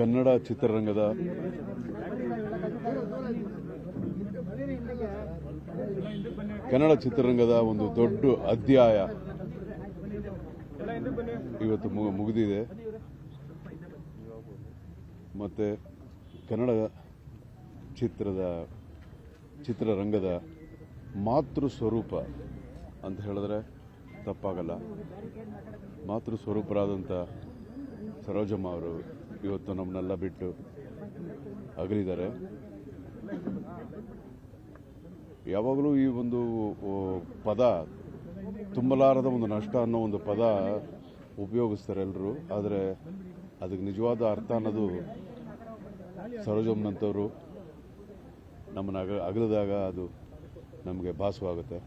ಕನ್ನಡ ಚಿತ್ರರಂಗದ ಕನ್ನಡ ಚಿತ್ರರಂಗದ ಒಂದು ದೊಡ್ಡ ಅಧ್ಯಾಯ ಇವತ್ತು ಮುಗಿದಿದೆ. ಮತ್ತೆ ಕನ್ನಡ ಚಿತ್ರದ, ಚಿತ್ರರಂಗದ ಮಾತೃ ಸ್ವರೂಪ ಅಂತ ಹೇಳಿದ್ರೆ ತಪ್ಪಾಗಲ್ಲ. ಮಾತೃ ಸ್ವರೂಪರಾದಂಥ ಸರೋಜಮ್ಮ ಅವರು ಇವತ್ತು ನಮ್ಮನ್ನೆಲ್ಲ ಬಿಟ್ಟು ಅಗಲಿದ್ದಾರೆ. ಯಾವಾಗಲೂ ಈ ಒಂದು ಪದ ತುಂಬಲಾರದ ಒಂದು ನಷ್ಟ ಅನ್ನೋ ಒಂದು ಪದ ಉಪಯೋಗಿಸ್ತಾರೆ ಎಲ್ಲರೂ ಆದರೆ ಅದಕ್ಕೆ ನಿಜವಾದ ಅರ್ಥ ಅನ್ನೋದು ಸರೋಜಮ್ಮನಂಥವ್ರು ನಮ್ಮನ್ನ ಅಗ, ಅಗಲಿದಾಗ ಅದು ನಮಗೆ ಭಾಸವಾಗುತ್ತೆ.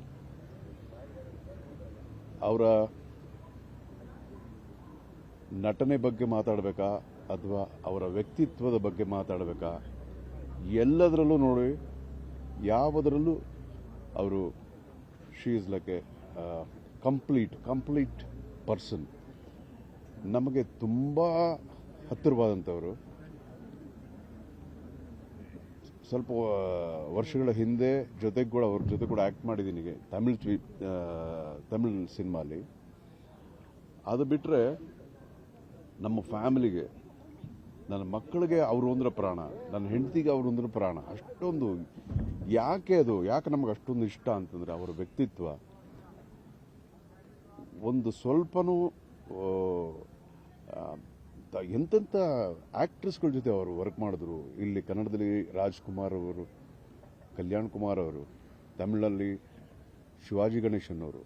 ಅವರ ನಟನೆ ಬಗ್ಗೆ ಮಾತಾಡಬೇಕಾ? ಅಥವಾ ಅವರ ವ್ಯಕ್ತಿತ್ವದ ಬಗ್ಗೆ ಮಾತಾಡಬೇಕಾ? ಎಲ್ಲದರಲ್ಲೂ ನೋಡಿ ಯಾವುದರಲ್ಲೂ ಅವರು she's like a complete complete person ನಮಗೆ ತುಂಬ ಹತ್ತಿರವಾದಂಥವರು. ಸ್ವಲ್ಪ ವರ್ಷಗಳ ಹಿಂದೆ ಜೊತೆಗೆ ಕೂಡ ಅವ್ರ ಜೊತೆ ಕೂಡ ಆ್ಯಕ್ಟ್ ಮಾಡಿದ್ದೀನಿ ತಮಿಳ್ ಆ, ತಮಿಳ್ ಸಿನಿಮಾಲಿ. ಅದು ಬಿಟ್ಟರೆ ನಮ್ಮ ಫ್ಯಾಮಿಲಿಗೆ ನನ್ನ ಮಕ್ಕಳಿಗೆ ಅವರು ಅಂದ್ರೆ ಪ್ರಾಣ, ನನ್ನ ಹೆಂಡತಿಗೆ ಅವರು ಅಂದ್ರೆ ಪ್ರಾಣ. ಅಷ್ಟೊಂದು ಯಾಕೆ ಅದು? ಯಾಕೆ ನಮಗೆ ಅಷ್ಟೊಂದು ಇಷ್ಟ ಅಂತಂದ್ರೆ ಅವರ ವ್ಯಕ್ತಿತ್ವ. ಒಂದು ಸ್ವಲ್ಪನೂ ಎಂತೆಂಥ ಆಕ್ಟ್ರೆಸ್ಗಳ ಜೊತೆ ಅವರು ವರ್ಕ್ ಮಾಡಿದ್ರು. ಇಲ್ಲಿ ಕನ್ನಡದಲ್ಲಿ ರಾಜ್ಕುಮಾರ್ ಅವರು, ಕಲ್ಯಾಣ್ ಕುಮಾರ್ ಅವರು, ತಮಿಳಲ್ಲಿ ಶಿವಾಜಿ ಗಣೇಶನ್ ಅವರು,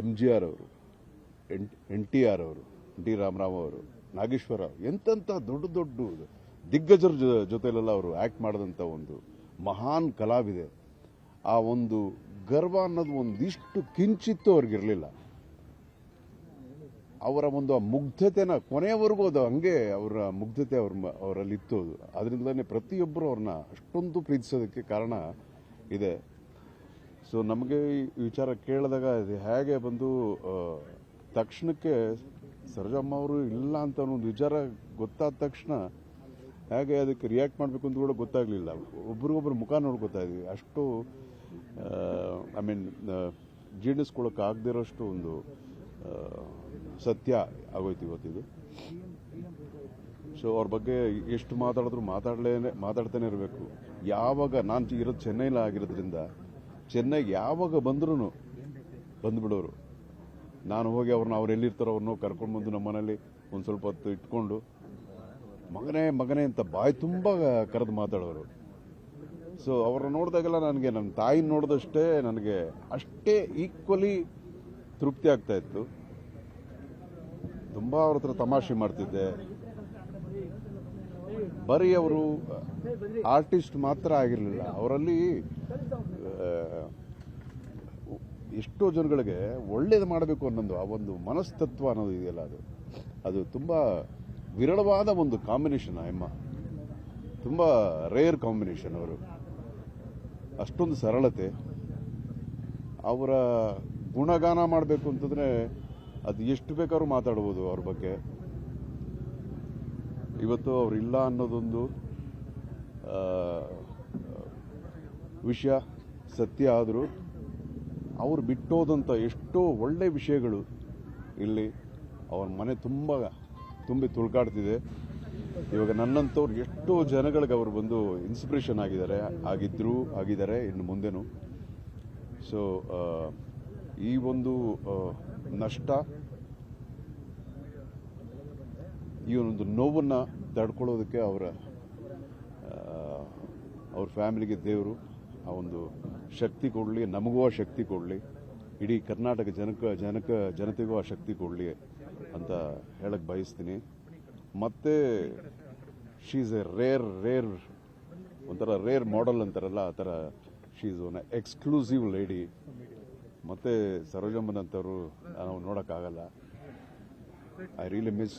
ಎಂ ಜಿ ಆರ್ ಅವರು, ಎನ್ ಟಿ ಆರ್ ಅವರು ಎನ್ ಟಿ ರಾಮರಾವ್ ಅವರು. ನಾಗೇಶ್ವರ ಎಂತೆಂಥ ದೊಡ್ಡ ದೊಡ್ಡ ದಿಗ್ಗಜರ ಜೊತೆಲೆಲ್ಲ ಅವರು ಆಕ್ಟ್ ಮಾಡಿದಂಥ ಒಂದು ಮಹಾನ್ ಕಲಾವಿದೆ. ಆ ಒಂದು ಗರ್ವ ಅನ್ನೋದು ಒಂದಿಷ್ಟು ಕಿಂಚಿತ್ತು ಅವ್ರಿಗಿರಲಿಲ್ಲ. ಅವರ ಒಂದು ಆ ಮುಗ್ಧತೆನ ಕೊನೆಯವರೆಗೂ ಅದು ಹಂಗೆ ಅವರ ಮುಗ್ಧತೆ ಅವ್ರ ಮ- ಅವರಲ್ಲಿ ಇತ್ತು ಅದು. ಅದರಿಂದಲೇ ಪ್ರತಿಯೊಬ್ಬರು ಅವ್ರನ್ನ ಅಷ್ಟೊಂದು ಪ್ರೀತಿಸೋದಕ್ಕೆ ಕಾರಣ ಇದೆ. ಸೊ ನಮಗೆ ಈ ವಿಚಾರ ಕೇಳಿದಾಗ ಹೇಗೆ ಬಂದು ತಕ್ಷಣಕ್ಕೆ ಸರೋಜಮ್ಮ ಅವರು ಇಲ್ಲ ಅಂತ ಒಂದು ವಿಚಾರ ಗೊತ್ತಾದ ತಕ್ಷಣ ಹೇಗೆ ಅದಕ್ಕೆ ರಿಯಾಕ್ಟ್ ಮಾಡಬೇಕು ಅಂತ ಕೂಡ ಗೊತ್ತಾಗಲಿಲ್ಲ. ಒಬ್ರಿಗೊಬ್ರು ಮುಖ ನೋಡ್ಕೊತಾ ಇದ್ವಿ. ಅಷ್ಟು ಐ ಮೀನ್ ಜೀರ್ಣಿಸ್ಕೊಳಕ್ಕೆ ಆಗದಿರೋಷ್ಟು ಒಂದು ಸತ್ಯ ಆಗೋಯ್ತು ಇವತ್ತಿದು. ಸೊ ಅವ್ರ ಬಗ್ಗೆ ಎಷ್ಟು ಮಾತಾಡಿದ್ರು ಮಾತಾಡಲೇ ಮಾತಾಡ್ತಾನೆ ಇರಬೇಕು. ಯಾವಾಗ ನಾನು ಇರೋದು ಚೆನ್ನೈಲಿ ಆಗಿರೋದ್ರಿಂದ, ಚೆನ್ನೈಗೆ ಯಾವಾಗ ಬಂದ್ರೂ ಬಂದ್ಬಿಡೋರು. ನಾನು ಹೋಗಿ ಅವ್ರನ್ನ ಅವ್ರು ಎಲ್ಲಿರ್ತಾರೋ ಅವ್ರನ್ನ ಕರ್ಕೊಂಡು ಬಂದು ನಮ್ಮ ಮನೇಲಿ ಒಂದು ಸ್ವಲ್ಪ ಹೊತ್ತು ಇಟ್ಕೊಂಡು, ಮಗನೇ ಮಗನೇ ಅಂತ ಬಾಯಿ ತುಂಬ ಕರೆದು ಮಾತಾಡೋರು. ಸೊ ಅವ್ರನ್ನ ನೋಡಿದಾಗೆಲ್ಲ ನನಗೆ ನನ್ನ ತಾಯಿನ ನೋಡಿದಷ್ಟೇ ನನಗೆ ಅಷ್ಟೇ ಈಕ್ವಲಿ ತೃಪ್ತಿ ಆಗ್ತಾ ಇತ್ತು. ತುಂಬ ಅವ್ರ ಹತ್ರ ತಮಾಷೆ ಮಾಡ್ತಿದ್ದೆ. ಬರೀ ಅವರು ಆರ್ಟಿಸ್ಟ್ ಮಾತ್ರ ಆಗಿರಲಿಲ್ಲ. ಅವರಲ್ಲಿ ಎಷ್ಟೋ ಜನಗಳಿಗೆ ಒಳ್ಳೇದು ಮಾಡಬೇಕು ಅನ್ನೋದು ಆ ಒಂದು ಮನಸ್ತತ್ವ ಅನ್ನೋದು ಇದೆಯಲ್ಲ ಅದು. ಅದು ತುಂಬ ವಿರಳವಾದ ಒಂದು ಕಾಂಬಿನೇಷನ್ ಎಮ್ಮ ತುಂಬ ರೇರ್ ಕಾಂಬಿನೇಷನ್ ಅವರು. ಅಷ್ಟೊಂದು ಸರಳತೆ. ಅವರ ಗುಣಗಾನ ಮಾಡಬೇಕು ಅಂತಂದ್ರೆ ಅದು ಎಷ್ಟು ಬೇಕಾದ್ರೂ ಮಾತಾಡ್ಬೋದು ಅವ್ರ ಬಗ್ಗೆ. ಇವತ್ತು ಅವ್ರು ಇಲ್ಲ ಅನ್ನೋದೊಂದು ವಿಷಯ ಸತ್ಯ ಆದರೂ ಅವ್ರು ಬಿಟ್ಟೋದಂಥ ಎಷ್ಟೋ ಒಳ್ಳೆಯ ವಿಷಯಗಳು ಇಲ್ಲಿ ಅವ್ರ ಮನೆ ತುಂಬ ತುಂಬಿ ತುಳ್ಕಾಡ್ತಿದೆ. ಇವಾಗ ನನ್ನಂಥವ್ರು ಎಷ್ಟೋ ಜನಗಳಿಗೆ ಅವರು ಬಂದು ಇನ್ಸ್ಪಿರೇಷನ್ ಆಗಿದ್ದಾರೆ, ಆಗಿದ್ರು, ಆಗಿದ್ದಾರೆ, ಇನ್ನು ಮುಂದೆನೂ. ಸೊ ಈ ಒಂದು ನಷ್ಟ, ಈ ಒಂದು ನೋವನ್ನು ತಡ್ಕೊಳ್ಳೋದಕ್ಕೆ ಅವರ ಅವ್ರ ಫ್ಯಾಮಿಲಿಗೆ ದೇವರು ಆ ಒಂದು ಶಕ್ತಿ ಕೊಡಲಿ ನಮಗೂ ಆ ಶಕ್ತಿ ಕೊಡಲಿ, ಇಡೀ ಕರ್ನಾಟಕ ಜನಕ ಜನಕ, ಜನತೆಗೂ ಆ ಶಕ್ತಿ ಕೊಡಲಿ ಅಂತ ಹೇಳಕ್ಕೆ ಬಯಸ್ತೀನಿ. ಮತ್ತೆ she is a rare rare ಒಂಥರ ರೇರ್ ಮಾಡೆಲ್ ಅಂತಾರಲ್ಲ, ಆ ಥರ she is one exclusive lady ಮತ್ತೆ ಸರೋಜಮ್ಮನಂತವರು ನಾವು ನೋಡೋಕ್ಕಾಗಲ್ಲ. I really miss